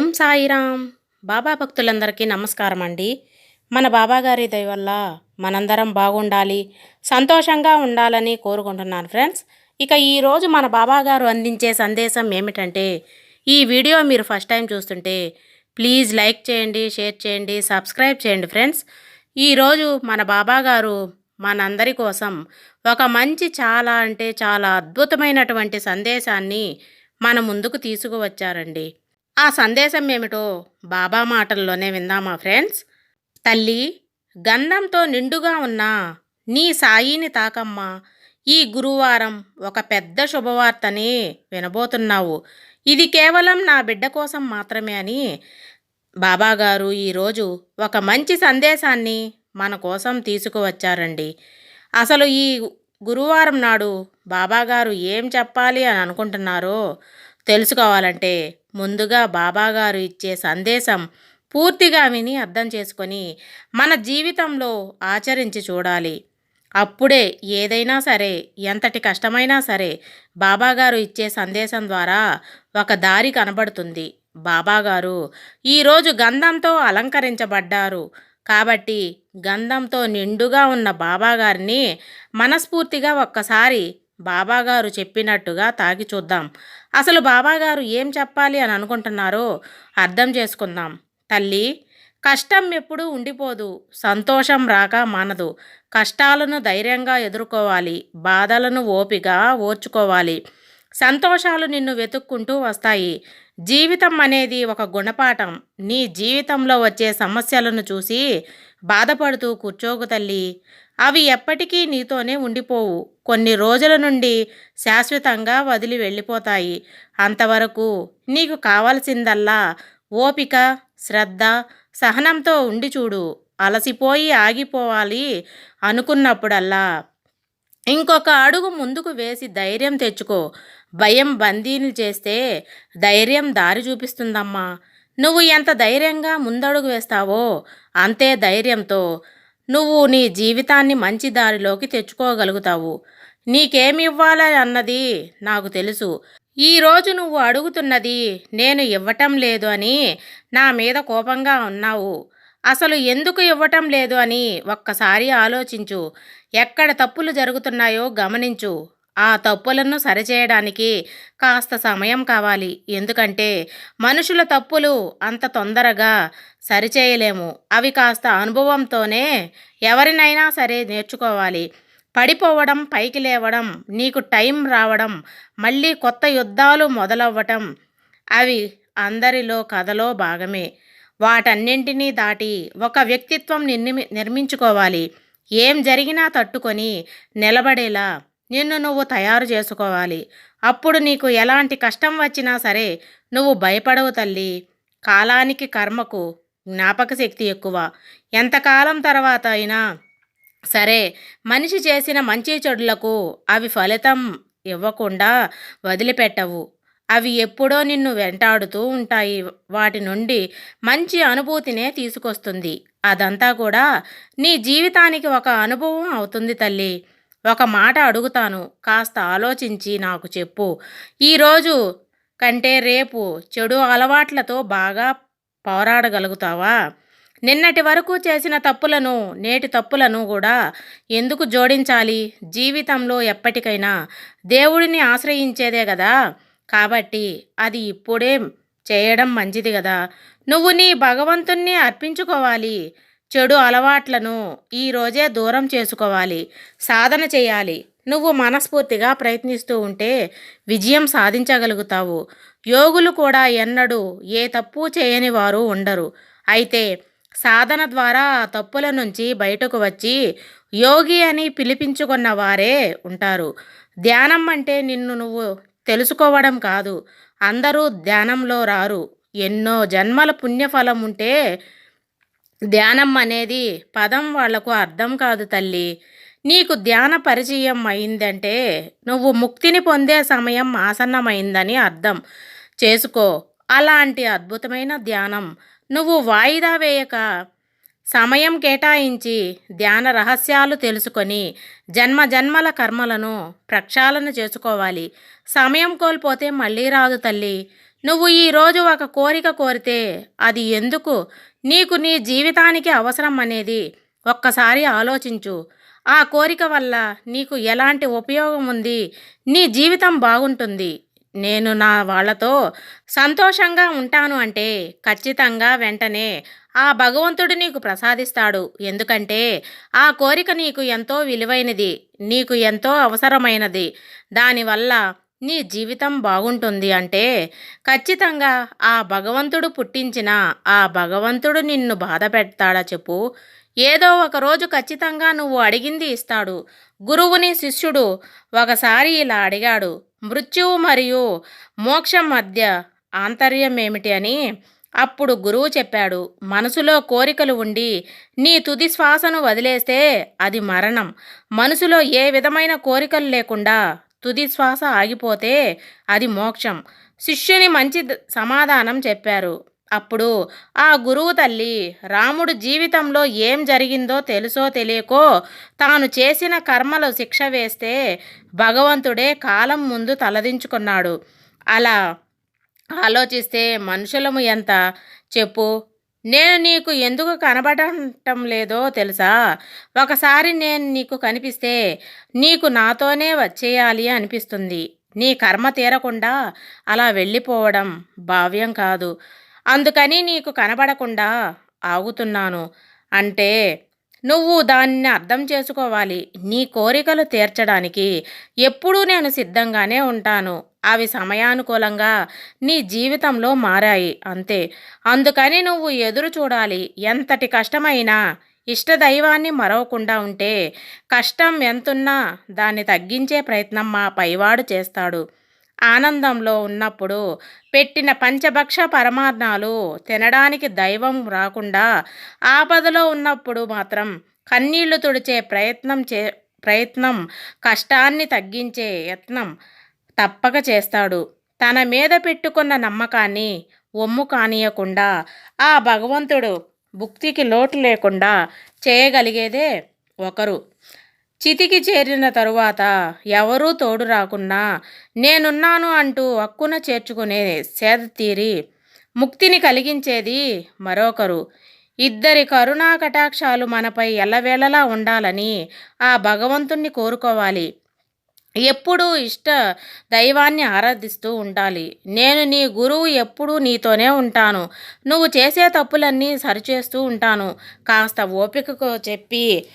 ఓం సాయిరామ్. బాబా భక్తులందరికీ నమస్కారం అండి మన బాబాగారి దయ వల్ల మనందరం బాగుండాలి సంతోషంగా ఉండాలని కోరుకుంటున్నాను ఫ్రెండ్స్. ఇక ఈరోజు మన బాబాగారు అందించే సందేశం ఏమిటంటే ఈ వీడియో మీరు ఫస్ట్ టైం చూస్తుంటే ప్లీజ్ లైక్ చేయండి షేర్ చేయండి సబ్స్క్రైబ్ చేయండి ఫ్రెండ్స్. ఈరోజు మన బాబాగారు మనందరి కోసం ఒక మంచి చాలా అంటే చాలా అద్భుతమైనటువంటి సందేశాన్ని మన ముందుకు తీసుకువచ్చారండి. ఆ సందేశం ఏమిటో బాబా మాటల్లోనే విందామా ఫ్రెండ్స్. తల్లి గంధంతో నిండుగా ఉన్న నీ సాయిని తాకమ్మా. ఈ గురువారం ఒక పెద్ద శుభవార్తని వినబోతున్నావు. ఇది కేవలం నా బిడ్డ కోసం మాత్రమే అని బాబాగారు ఈరోజు ఒక మంచి సందేశాన్ని మన కోసం తీసుకువచ్చారండి. అసలు ఈ గురువారం నాడు బాబాగారు ఏం చెప్పాలి అని అనుకుంటున్నారో తెలుసుకోవాలంటే ముందుగా బాబాగారు ఇచ్చే సందేశం పూర్తిగా విని అర్థం చేసుకొని మన జీవితంలో ఆచరించి చూడాలి. అప్పుడే ఏదైనా సరే ఎంతటి కష్టమైనా సరే బాబాగారు ఇచ్చే సందేశం ద్వారా ఒక దారి కనబడుతుంది. బాబాగారు ఈరోజు గంధంతో అలంకరించబడ్డారు. కాబట్టి గంధంతో నిండుగా ఉన్న బాబాగారిని మనస్ఫూర్తిగా ఒక్కసారి బాబాగారు చెప్పినట్టుగా తాగి చూద్దాం. అసలు బాబాగారు ఏం చెప్పాలి అని అనుకుంటున్నారో అర్థం చేసుకుందాం. తల్లి కష్టం ఎప్పుడూ ఉండిపోదు సంతోషం రాక మానదు. కష్టాలను ధైర్యంగా ఎదుర్కోవాలి బాధలను ఓపిగా ఓర్చుకోవాలి. సంతోషాలు నిన్ను వెతుక్కుంటూ వస్తాయి. జీవితం అనేది ఒక గుణపాఠం. నీ జీవితంలో వచ్చే సమస్యలను చూసి బాధపడుతూ కూర్చోకు తల్లి. అవి ఎప్పటికీ నీతోనే ఉండిపోవు. కొన్ని రోజుల నుండి శాశ్వతంగా వదిలి వెళ్ళిపోతాయి. అంతవరకు నీకు కావలసిందల్లా ఓపిక శ్రద్ధ సహనంతో ఉండి చూడు. అలసిపోయి ఆగిపోవాలి అనుకున్నప్పుడల్లా. ఇంకొక అడుగు ముందుకు వేసి ధైర్యం తెచ్చుకో. భయం బందీని చేస్తే ధైర్యం దారి చూపిస్తుందమ్మా. నువ్వు ఎంత ధైర్యంగా ముందడుగు వేస్తావో అంతే ధైర్యంతో నువ్వు నీ జీవితాన్ని మంచి దారిలోకి తెచ్చుకోగలుగుతావు. నీకేమివ్వాలి అన్నది నాకు తెలుసు. ఈరోజు నువ్వు అడుగుతున్నది నేను ఇవ్వటం లేదు అని నా మీద కోపంగా ఉన్నావు. అసలు ఎందుకు ఇవ్వటం లేదు అని ఒక్కసారి ఆలోచించు. ఎక్కడ తప్పులు జరుగుతున్నాయో గమనించు. ఆ తప్పులను సరిచేయడానికి కాస్త సమయం కావాలి. ఎందుకంటే మనుషుల తప్పులు అంత తొందరగా సరిచేయలేము. అవి కాస్త అనుభవంతోనే ఎవరినైనా సరే నేర్చుకోవాలి. పడిపోవడం పైకి లేవడం నీకు టైం రావడం మళ్ళీ కొత్త యుద్ధాలు మొదలవ్వటం అవి అందరిలో కథలో భాగమే. వాటన్నింటినీ దాటి ఒక వ్యక్తిత్వం నిర్మి నిర్మించుకోవాలి. ఏం జరిగినా తట్టుకొని నిలబడేలా నిన్ను నువ్వు తయారు చేసుకోవాలి. అప్పుడు నీకు ఎలాంటి కష్టం వచ్చినా సరే నువ్వు భయపడవు తల్లి. కాలానికి కర్మకు జ్ఞాపక శక్తి ఎక్కువ. ఎంతకాలం తర్వాత అయినా సరే మనిషి చేసిన మంచి చెడులకు అవి ఫలితం ఇవ్వకుండా వదిలిపెట్టవు. అవి ఎప్పుడో నిన్ను వెంటాడుతూ ఉంటాయి. వాటి నుండి మంచి అనుభూతినే తీసుకొస్తుంది. అదంతా కూడా నీ జీవితానికి ఒక అనుభవం అవుతుంది తల్లి. ఒక మాట అడుగుతాను. కాస్త ఆలోచించి నాకు చెప్పు. ఈరోజు కంటే రేపు చెడు అలవాట్లతో బాగా పోరాడగలుగుతావా? నిన్నటి వరకు చేసిన తప్పులను నేటి తప్పులను కూడా ఎందుకు జోడించాలి? జీవితంలో ఎప్పటికైనా దేవుడిని ఆశ్రయించేదే కదా కాబట్టి అది ఇప్పుడే చేయడం మంచిది కదా నువ్వు నీ భగవంతుణ్ణి అర్పించుకోవాలి. చెడు అలవాట్లను ఈరోజే దూరం చేసుకోవాలి సాధన చేయాలి. నువ్వు మనస్ఫూర్తిగా ప్రయత్నిస్తూ ఉంటే విజయం సాధించగలుగుతావు. యోగులు కూడా ఎన్నడూ ఏ తప్పు చేయని వారు ఉండరు. అయితే సాధన ద్వారా తప్పుల నుంచి బయటకు వచ్చి యోగి అని పిలిపించుకున్న వారే ఉంటారు. ధ్యానం అంటే నిన్ను నువ్వు తెలుసుకోవడం కాదు అందరూ ధ్యానంలో రారు. ఎన్నో జన్మల పుణ్యఫలం ఉంటే ధ్యానం అనేది పదం వాళ్ళకు అర్థం కాదు తల్లి. నీకు ధ్యాన పరిచయం అయిందంటే నువ్వు ముక్తిని పొందే సమయం ఆసన్నమైందని అర్థం. చేసుకో. అలాంటి అద్భుతమైన ధ్యానం. నువ్వు వాయిదా వేయక సమయం కేటాయించి ధ్యాన రహస్యాలు తెలుసుకొని జన్మ జన్మల కర్మలను ప్రక్షాళన చేసుకోవాలి. సమయం కోల్పోతే మళ్ళీ రాదు తల్లి. నువ్వు ఈరోజు ఒక కోరిక కోరితే అది ఎందుకు? నీకు నీ జీవితానికి అవసరం అనేది ఒక్కసారి ఆలోచించు. ఆ కోరిక వల్ల నీకు ఎలాంటి ఉపయోగం ఉంది? నీ జీవితం బాగుంటుంది. నేను నా వాళ్ళతో సంతోషంగా ఉంటాను అంటే ఖచ్చితంగా వెంటనే ఆ భగవంతుడు నీకు ప్రసాదిస్తాడు. ఎందుకంటే ఆ కోరిక నీకు ఎంతో విలువైనది నీకు ఎంతో అవసరమైనది. దానివల్ల నీ జీవితం బాగుంటుంది అంటే ఖచ్చితంగా ఆ భగవంతుడు పుట్టించిన ఆ భగవంతుడు నిన్ను బాధ పెడతాడా చెప్పు. ఏదో ఒకరోజు ఖచ్చితంగా నువ్వు అడిగింది ఇస్తాడు. గురువుని శిష్యుడు ఒకసారి ఇలా అడిగాడు. మృత్యువు మరియు మోక్షం మధ్య ఆంతర్యం ఏమిటి అని అప్పుడు గురువు చెప్పాడు. మనసులో కోరికలు ఉండి నీ తుది శ్వాసను వదిలేస్తే అది మరణం. మనసులో ఏ విధమైన కోరికలు లేకుండా తుది శ్వాస ఆగిపోతే అది మోక్షం. శిష్యుని మంచి సమాధానం చెప్పారు. అప్పుడు ఆ గురువు తల్లి రాముడు జీవితంలో ఏం జరిగిందో తెలుసో తెలియకో తాను చేసిన కర్మలు శిక్ష వేస్తే భగవంతుడే కాలం ముందు తలదించుకున్నాడు. అలా ఆలోచిస్తే మనుషులము ఎంత? చెప్పు. నేను నీకు ఎందుకు కనబడటం లేదో తెలుసా? ఒకసారి నేను నీకు కనిపిస్తే నీకు నాతోనే వచ్చేయాలి అనిపిస్తుంది. నీ కర్మ తీరకుండా అలా వెళ్ళిపోవడం భావ్యం కాదు. అందుకని నీకు కనబడకుండా ఆగుతున్నాను. అంటే నువ్వు దాన్ని అర్థం చేసుకోవాలి. నీ కోరికలు తీర్చడానికి ఎప్పుడూ నేను సిద్ధంగానే ఉంటాను. అవి సమయానుకూలంగా నీ జీవితంలో మారాయి అంతే. అందుకని నువ్వు ఎదురు చూడాలి. ఎంతటి కష్టమైనా ఇష్టదైవాన్ని మరవకుండా ఉంటే కష్టం ఎంతున్నా దాన్ని తగ్గించే ప్రయత్నం మా పైవాడు చేస్తాడు. ఆనందంలో ఉన్నప్పుడు పెట్టిన పంచభక్ష పరమాన్నాలు తినడానికి దైవం రాకుండా ఆపదలో ఉన్నప్పుడు మాత్రం కన్నీళ్ళు తుడిచే ప్రయత్నం చే ప్రయత్నం కష్టాన్ని తగ్గించే యత్నం తప్పక చేస్తాడు. తన మీద పెట్టుకున్న నమ్మకాన్ని ఒమ్ము కానియకుండా ఆ భగవంతుడు భుక్తికి లోటు లేకుండా చేయగలిగేదే ఒకరు. చితికి చేరిన తరువాత ఎవరూ తోడు రాకున్నా నేనున్నాను అంటూ హక్కున చేర్చుకునే సేద తీరి ముక్తిని కలిగించేది మరొకరు. ఇద్దరి కరుణా కటాక్షాలు మనపై ఎల్లవేళలా ఉండాలని ఆ భగవంతుణ్ణి కోరుకోవాలి. ఎప్పుడూ ఇష్ట దైవాన్ని ఆరాధిస్తూ ఉండాలి. నేను నీ గురువు ఎప్పుడూ నీతోనే ఉంటాను. నువ్వు చేసే తప్పులన్నీ సరిచేస్తూ ఉంటాను. కాస్త ఓపికకు చెప్పి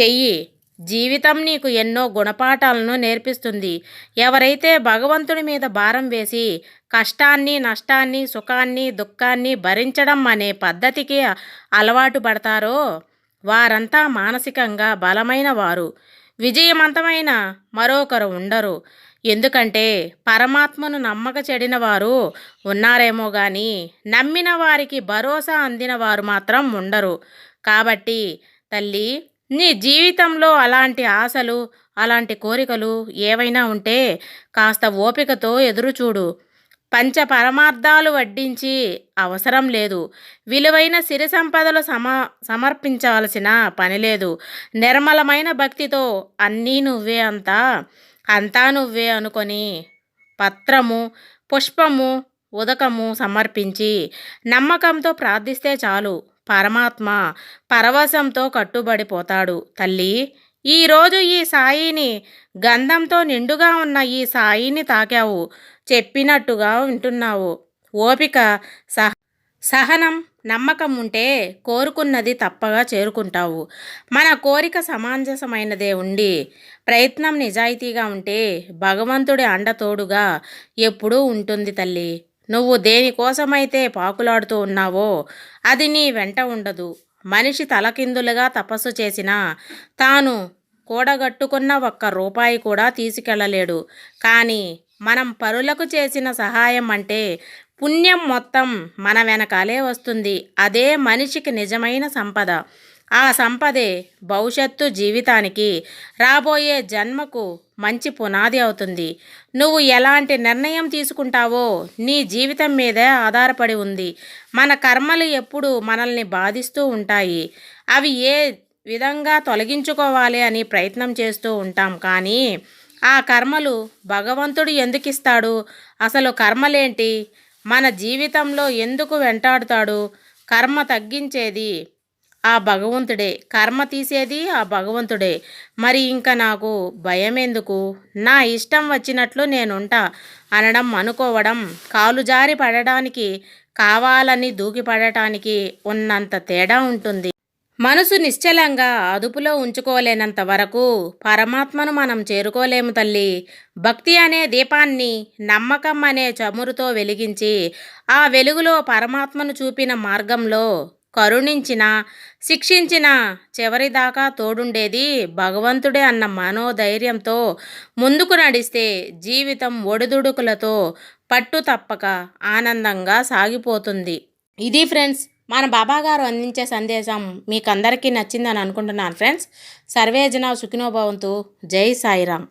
చెయ్యి. జీవితం నీకు ఎన్నో గుణపాఠాలను నేర్పిస్తుంది. ఎవరైతే భగవంతుడి మీద భారం వేసి కష్టాన్ని నష్టాన్ని సుఖాన్ని దుఃఖాన్ని భరించడం అనే పద్ధతికి అలవాటు పడతారో వారంతా మానసికంగా బలమైన వారు. విజయవంతమైన మరొకరు ఉండరు. ఎందుకంటే పరమాత్మను నమ్మక చెడిన వారు ఉన్నారేమో కానీ నమ్మిన వారికి భరోసా అందిన వారు మాత్రం ఉండరు. కాబట్టి తల్లి నీ జీవితంలో అలాంటి ఆశలు అలాంటి కోరికలు ఏవైనా ఉంటే కాస్త ఓపికతో ఎదురుచూడు. పంచ పరమార్థాలు వడ్డించి అవసరం లేదు. విలువైన సిరి సంపదలు సమ సమర్పించవలసిన పని లేదు. నిర్మలమైన భక్తితో అన్నీ నువ్వే అంతా అంతా నువ్వే అనుకొని పత్రము పుష్పము ఉదకము సమర్పించి నమ్మకంతో ప్రార్థిస్తే చాలు. పరమాత్మ పరవశంతో కట్టుబడిపోతాడు. తల్లి ఈరోజు ఈ సాయిని గంధంతో నిండుగా ఉన్న ఈ సాయిని తాకావు. చెప్పినట్టుగా వింటున్నావు. ఓపిక సహ సహనం నమ్మకం ఉంటే కోరుకున్నది తప్పగా చేరుకుంటావు. మన కోరిక సమంజసమైనదే ఉండి ప్రయత్నం నిజాయితీగా ఉంటే భగవంతుడి అండతోడుగా ఎప్పుడూ ఉంటుంది తల్లి. నువ్వు దేనికోసమైతే పాకులాడుతూ ఉన్నావో అది నీ వెంట ఉండదు. మనిషి తలకిందులుగా తపస్సు చేసినా తాను కూడగట్టుకున్న ఒక్క రూపాయి కూడా తీసుకెళ్ళలేడు కానీ మనం పరులకు చేసిన సహాయం అంటే పుణ్యం మొత్తం మన వెనకాలే వస్తుంది. అదే మనిషికి నిజమైన సంపద. ఆ సంపదే భవిష్యత్తు జీవితానికి రాబోయే జన్మకు మంచి పునాది అవుతుంది. నువ్వు ఎలాంటి నిర్ణయం తీసుకుంటావో నీ జీవితం మీదే ఆధారపడి ఉంది. మన కర్మలు ఎప్పుడు మనల్ని బాధిస్తూ ఉంటాయి. అవి ఏ విధంగా తొలగించుకోవాలి అని ప్రయత్నం చేస్తూ ఉంటాం. కానీ ఆ కర్మలు భగవంతుడు ఎందుకు ఇస్తాడు అసలు కర్మలేంటి? మన జీవితంలో ఎందుకు వెంటాడుతాడు? కర్మ తగ్గించేది ఆ భగవంతుడే. కర్మ తీసేది ఆ భగవంతుడే. మరి ఇంకా నాకు భయం ఎందుకు నా ఇష్టం వచ్చినట్లు నేనుంటా. అనడం అనుకోవడం కాలు జారి పడడానికి కావాలని దూకి పడటానికి ఉన్నంత తేడా ఉంటుంది. మనసు నిశ్చలంగా అదుపులో ఉంచుకోలేనంత వరకు పరమాత్మను మనం చేరుకోలేము తల్లి. భక్తి అనే దీపాన్ని నమ్మకం అనే చమురుతో వెలిగించి ఆ వెలుగులో పరమాత్మను చూపిన మార్గంలో కరుణించిన శిక్షించిన చివరిదాకా తోడుండేది భగవంతుడే అన్న మనోధైర్యంతో ముందుకు నడిస్తే జీవితం ఒడిదుడుకులతో పట్టు తప్పక ఆనందంగా సాగిపోతుంది. ఇది ఫ్రెండ్స్ మన బాబా గారు అందించే సందేశం మీకు అందరికీ నచ్చిందని అనుకుంటున్నాను ఫ్రెండ్స్. సర్వేజన సుఖినోభవంతు జై సాయిరామ్.